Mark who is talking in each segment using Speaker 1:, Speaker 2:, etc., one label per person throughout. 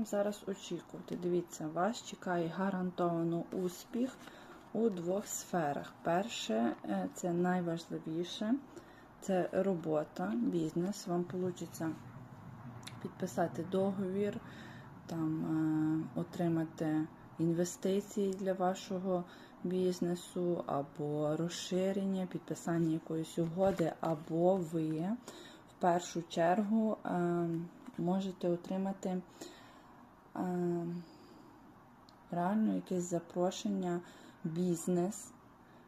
Speaker 1: вам зараз очікувати? Дивіться, вас чекає гарантовано успіх у двох сферах. Перше, е, це найважливіше, це робота, бізнес. Вам вийде підписати договір, там, е, отримати інвестиції для вашого бізнесу, або розширення, підписання якоїсь угоди, або ви в першу чергу е, можете отримати реально якесь запрошення бізнес,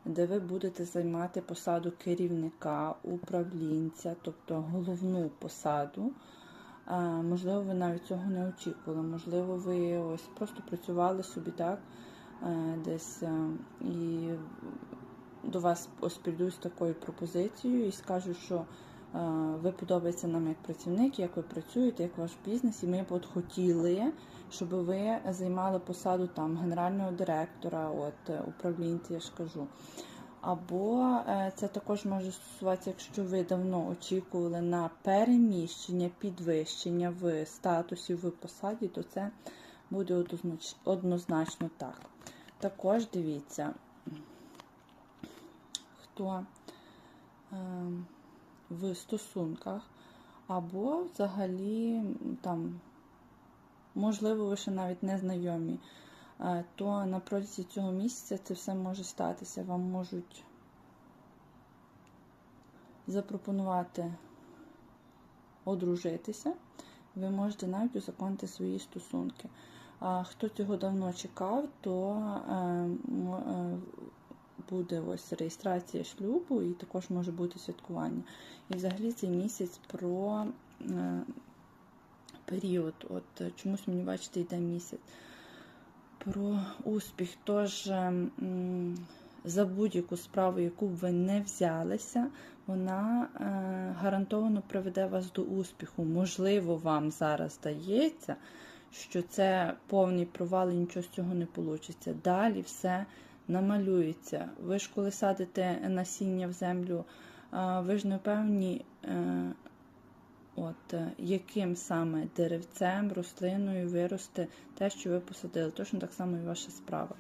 Speaker 1: де ви будете займати посаду керівника, управлінця, тобто головну посаду. Можливо, ви навіть цього не очікували. Можливо, ви ось просто працювали собі так е, десь е, і до вас ось прийдуть з такою пропозицією і скажуть, що е, ви подобаєтеся нам як працівник, як ви працюєте, як ваш бізнес, і ми б от хотіли, щоб ви займали посаду там генерального директора, от е, управлінця, я ж кажу. Або е, це також може стосуватися, якщо ви давно очікували на переміщення, підвищення в статусі, в посаді, то це буде однозначно так. Також дивіться, хто е, в стосунках, або взагалі там, можливо, ви ще навіть не знайомі е, то на протязі цього місяця це все може статися. Вам можуть запропонувати одружитися, ви можете навіть узаконити свої стосунки. А хто цього давно чекав, то е, е, буде ось реєстрація шлюбу і також може бути святкування. І взагалі цей місяць про е, період. От е, чомусь мені бачите, йде місяць про успіх. Тож м, за будь-яку справу, яку б ви не взялися, вона е, гарантовано приведе вас до успіху. Можливо, вам зараз здається, що це повний провал і нічого з цього не вийде. Далі все намалюється. Ви ж коли садите насіння в землю, ви ж не певні. Е, От е, яким саме деревцем, рослиною виросте те, що ви посадили. Точно так само і ваша справа.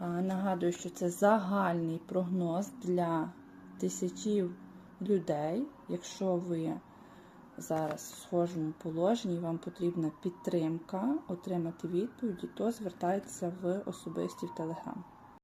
Speaker 1: Нагадую, що це загальний прогноз для тисячів людей. Якщо ви зараз в схожому положенні, вам потрібна підтримка, отримати відповіді, то звертайтеся в особисті в Телеграм.